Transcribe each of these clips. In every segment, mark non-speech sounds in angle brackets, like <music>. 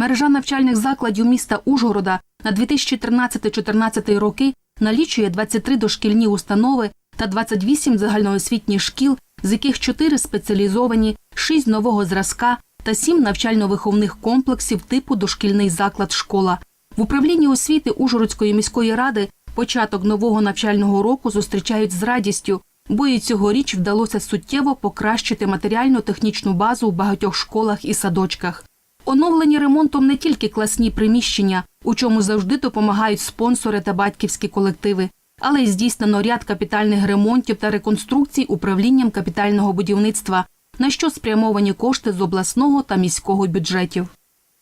Мережа навчальних закладів міста Ужгорода на 2013-14 роки налічує 23 дошкільні установи та 28 загальноосвітніх шкіл, з яких 4 спеціалізовані, 6 нового зразка та 7 навчально-виховних комплексів типу дошкільний заклад школа. В управлінні освіти Ужгородської міської ради початок нового навчального року зустрічають з радістю, бо і цьогоріч вдалося суттєво покращити матеріально-технічну базу у багатьох школах і садочках. Оновлені ремонтом не тільки класні приміщення, у чому завжди допомагають спонсори та батьківські колективи, але й здійснено ряд капітальних ремонтів та реконструкцій управлінням капітального будівництва, на що спрямовані кошти з обласного та міського бюджетів.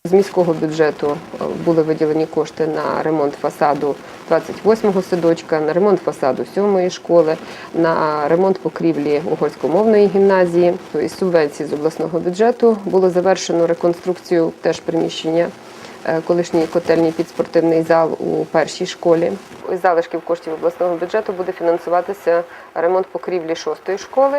З міського бюджету е, були виділені кошти на ремонт фасаду 28-го садочка, на ремонт фасаду 7-ї школи, на ремонт покрівлі угорськомовної гімназії. То із субвенцій з обласного бюджету було завершено реконструкцію теж приміщення е, колишньої котельні під спортивний зал у першій школі. Із залишків коштів обласного бюджету буде фінансуватися ремонт покрівлі 6-ї школи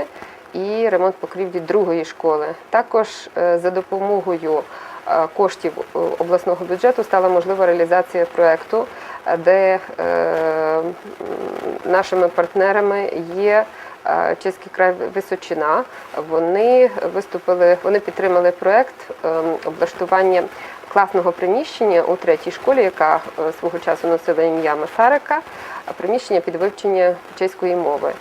і ремонт покрівлі другої школи. Також е, за допомогою е, коштів е, обласного бюджету стала можлива реалізація проекту, е, де нашими партнерами є. Чеський край Височина. Вони виступили, вони підтримали проект облаштування класного приміщення у третій школі, яка свого часу носила ім'я Масарика, приміщення під вивчення чеської мови.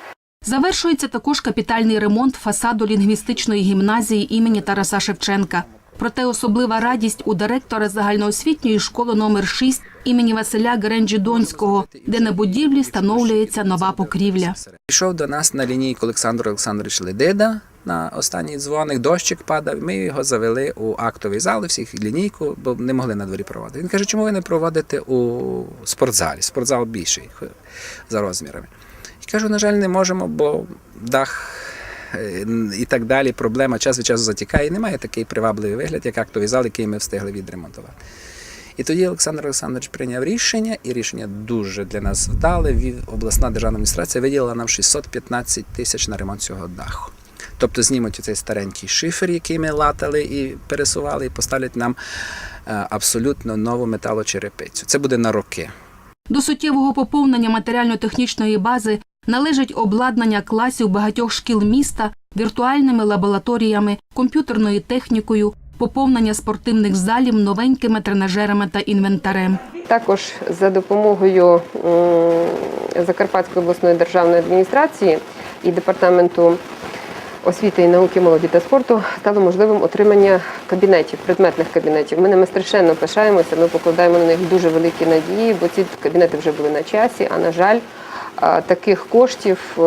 Завершується також капітальний ремонт фасаду лінгвістичної гімназії імені Тараса Шевченка. Проте особлива радість у директора загальноосвітньої школи номер 6 імені Василя Геренджі-Донського, де на будівлі встановлюється нова покрівля. Пішов до нас на лінійку Олександр Олександрович Ледида на останній дзвоник, дощик падав. Ми його завели у актовий зал, всіх лінійку, бо не могли на дворі проводити. Він каже, чому ви не проводите у спортзалі? Спортзал більший за розмірами. Кажу, на жаль, не можемо, бо дах е, і так далі. Проблема час від часу затікає. І немає такий привабливий вигляд, як актовий зал, який ми встигли відремонтувати. І тоді Олександр Олександрович прийняв рішення, і рішення дуже для нас вдале. Обласна державна адміністрація виділила нам 615 тисяч на ремонт цього даху. Тобто знімуть цей старенький шифер, який ми латали і пересували, і поставлять нам е, абсолютно нову металочерепицю. Це буде на роки. До суттєвого поповнення матеріально-технічної бази належить обладнання класів багатьох шкіл міста віртуальними лабораторіями, комп'ютерною технікою, поповнення спортивних залів новенькими тренажерами та інвентарем. Також за допомогою Закарпатської обласної державної адміністрації і департаменту освіти і науки, молоді та спорту стало можливим отримання кабінетів, предметних кабінетів. Ми ними страшенно пишаємося. Ми покладаємо на них дуже великі надії, бо ці кабінети вже були на часі. А на жаль, а, таких коштів е,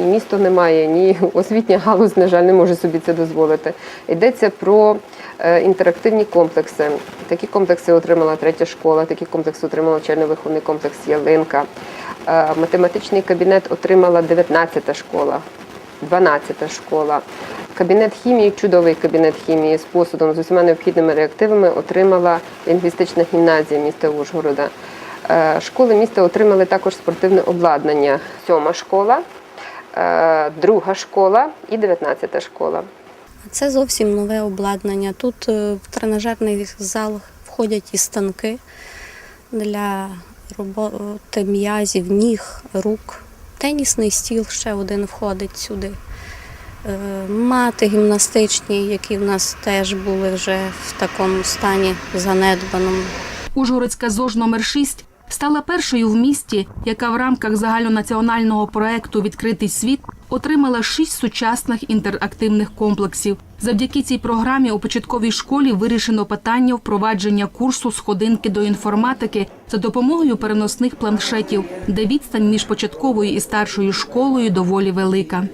місто не має, ні <laughs> освітня галузь, на жаль, не може собі це дозволити. Йдеться про е, інтерактивні комплекси. Такі комплекси отримала третя школа, такі комплекси отримала навчально-виховний комплекс Ялинка. Е, Математичний кабінет отримала 19-та школа, 12-та школа. Кабінет хімії, чудовий кабінет хімії з посудом з усіма необхідними реактивами отримала лінгвістична гімназія міста Ужгорода. Е, Школи міста отримали також спортивне обладнання. Сьома школа, е, друга школа і 19-та школа. Це зовсім нове обладнання. Тут е, в тренажерний зал входять і станки для роботи м'язів, ніг, рук. Тенісний стіл ще один входить сюди. Мати гімнастичні, які в нас теж були вже в такому стані занедбаному. Ужгородська ЗОЖ номер 6 стала першою в місті, яка в рамках загальнонаціонального проекту Відкритий світ отримала шість сучасних інтерактивних комплексів. Завдяки цій програмі у початковій школі вирішено питання впровадження курсу сходинки до інформатики за допомогою переносних планшетів, де відстань між початковою і старшою школою доволі велика.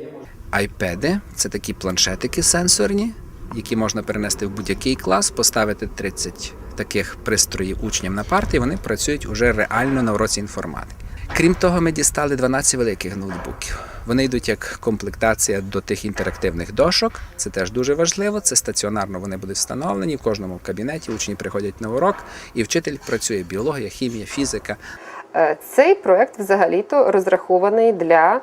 Айпеди це такі планшетики сенсорні, які можна перенести в будь-який клас, поставити 30 таких пристроїв учням на парти, вони працюють уже реально на уроці інформатики. Крім того, ми дістали 12 великих ноутбуків. Вони йдуть як комплектація до тих інтерактивних дошок. Це теж дуже важливо. Це стаціонарно вони будуть встановлені в кожному кабінеті. Учні приходять на урок, і вчитель працює біологія, хімія, фізика. Е, Цей проект взагалі-то розрахований для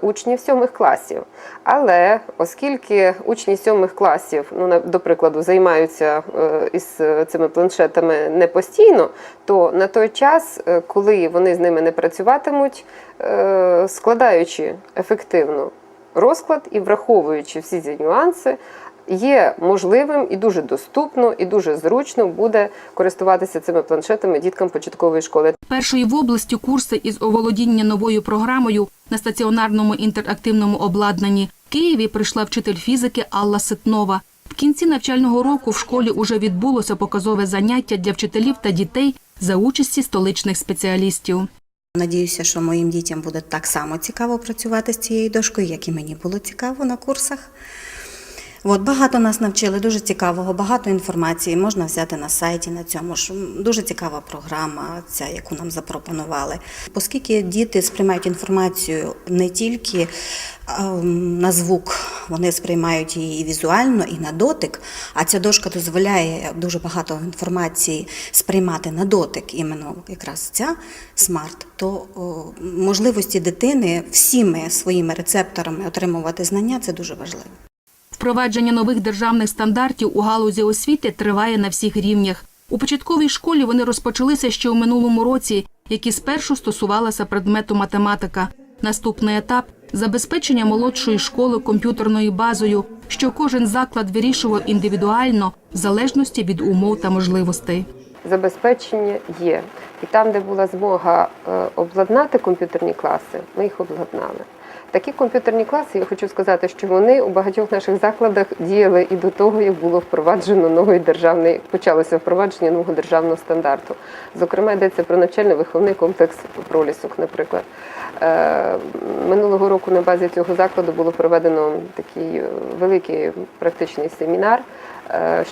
учнів сьомих класів. Але оскільки учні сьомих класів, ну до прикладу, займаються е, із е, цими планшетами не постійно, то на той час, е, коли вони з ними не працюватимуть, е, складаючи ефективно розклад і враховуючи всі ці нюанси, є можливим і дуже доступно, і дуже зручно буде користуватися цими планшетами діткам початкової школи. Першої в області курси із оволодіння новою програмою на стаціонарному інтерактивному обладнанні в Києві прийшла вчитель фізики Алла Ситнова. В кінці навчального року в школі уже відбулося показове заняття для вчителів та дітей за участі столичних спеціалістів. Надіюся, що моїм дітям буде так само цікаво працювати з цією дошкою, як і мені було цікаво на курсах. От, багато нас навчили, дуже цікавого, багато інформації можна взяти на сайті на цьому ж. Дуже цікава програма, ця, яку нам запропонували. Оскільки діти сприймають інформацію не тільки ем, на звук, вони сприймають її і візуально, і на дотик, а ця дошка дозволяє дуже багато інформації сприймати на дотик, іменно якраз ця смарт, то можливості дитини всіми своїми рецепторами отримувати знання це дуже важливо. Впровадження нових державних стандартів у галузі освіти триває на всіх рівнях. У початковій школі вони розпочалися ще у минулому році, які спершу стосувалися предмету математика. Наступний етап забезпечення молодшої школи комп'ютерною базою, що кожен заклад вирішував індивідуально в залежності від умов та можливостей. Забезпечення є. І там, де була змога е, обладнати комп'ютерні класи, ми їх обладнали. Такі комп'ютерні класи, я хочу сказати, що вони у багатьох наших закладах діяли і до того, як було впроваджено новий державний, почалося впровадження нового державного стандарту. Зокрема, йдеться про навчально-виховний комплекс пролісок, наприклад. Е, Минулого року на базі цього закладу було проведено такий е, великий практичний семінар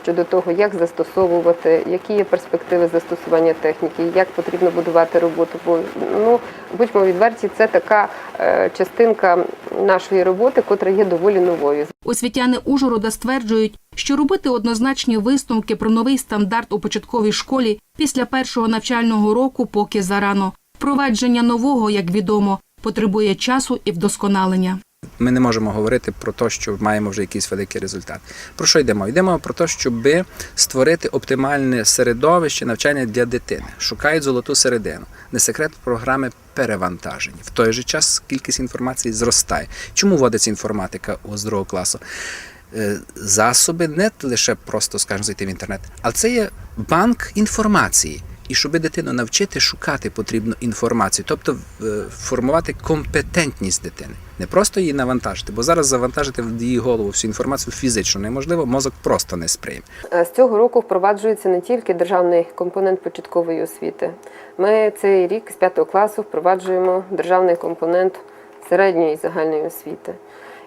щодо того, як застосовувати, які є перспективи застосування техніки, як потрібно будувати роботу. Бо ну будьмо відверті, це така е, частинка нашої роботи, котра є доволі новою. Освітяни Ужгорода стверджують, що робити однозначні висновки про новий стандарт у початковій школі після першого навчального року поки зарано. Впровадження нового, як відомо, потребує часу і вдосконалення. Ми не можемо говорити про те, що маємо вже якийсь великий результат. Про що йдемо? Йдемо про те, щоб створити оптимальне середовище навчання для дитини. Шукають золоту середину. Не секрет програми перевантажені. В той же час кількість інформації зростає. Чому вводиться інформатика з другого класу? Е, Засоби не лише просто, скажімо, зайти в інтернет, але це є банк інформації. І щоб дитину навчити шукати потрібну інформацію, тобто е, формувати компетентність дитини, не просто її навантажити, бо зараз завантажити в її голову всю інформацію фізично неможливо, мозок просто не сприйме. Е, З цього року впроваджується не тільки державний компонент початкової освіти. Ми цей рік з 5 класу впроваджуємо державний компонент середньої загальної освіти.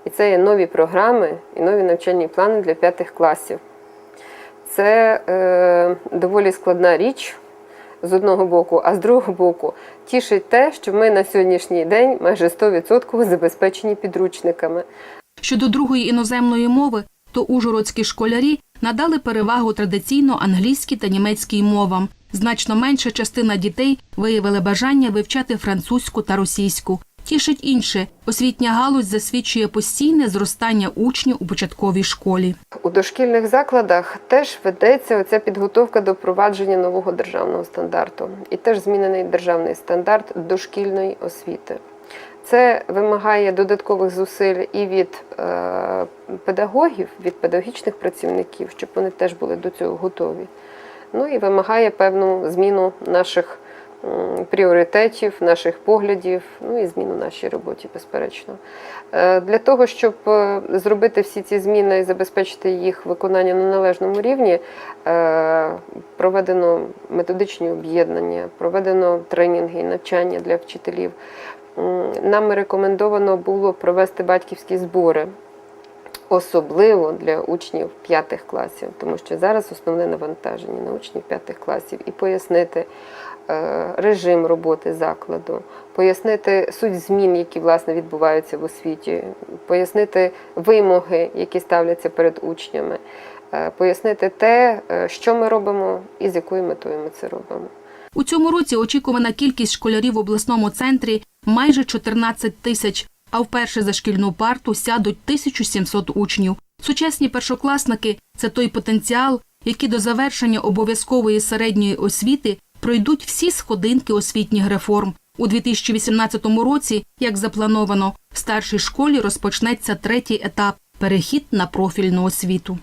І це є нові програми і нові навчальні плани для п'ятих класів. Це е, доволі складна річ з одного боку, а з другого боку тішить те, що ми на сьогоднішній день майже 100% забезпечені підручниками. Щодо другої іноземної мови, то ужгородські школярі надали перевагу традиційно англійській та німецькій мовам. Значно менша частина дітей виявили бажання вивчати французьку та російську. Тішить інше, освітня галузь засвідчує постійне зростання учнів у початковій школі. У дошкільних закладах теж ведеться оця підготовка до впровадження нового державного стандарту і теж змінений державний стандарт дошкільної освіти. Це вимагає додаткових зусиль і від е, педагогів, від педагогічних працівників, щоб вони теж були до цього готові. Ну і вимагає певну зміну наших пріоритетів, наших поглядів, ну і зміну нашій роботі, безперечно. Е, Для того, щоб е, зробити всі ці зміни і забезпечити їх виконання на належному рівні, е, проведено методичні об'єднання, проведено тренінги і навчання для вчителів. Нам рекомендовано було провести батьківські збори. Особливо для учнів п'ятих класів, тому що зараз основне навантаження на учнів п'ятих класів і пояснити е, режим роботи закладу, пояснити суть змін, які власне відбуваються в освіті, пояснити вимоги, які ставляться перед учнями, е, пояснити те, е, що ми робимо і з якою метою ми це робимо. У цьому році очікувана кількість школярів в обласному центрі майже 14 тисяч. А вперше за шкільну парту сядуть 1700 учнів. Сучасні першокласники це той потенціал, який до завершення обов'язкової середньої освіти пройдуть всі сходинки освітніх реформ. У 2018 році, як заплановано, в старшій школі розпочнеться третій етап перехід на профільну освіту.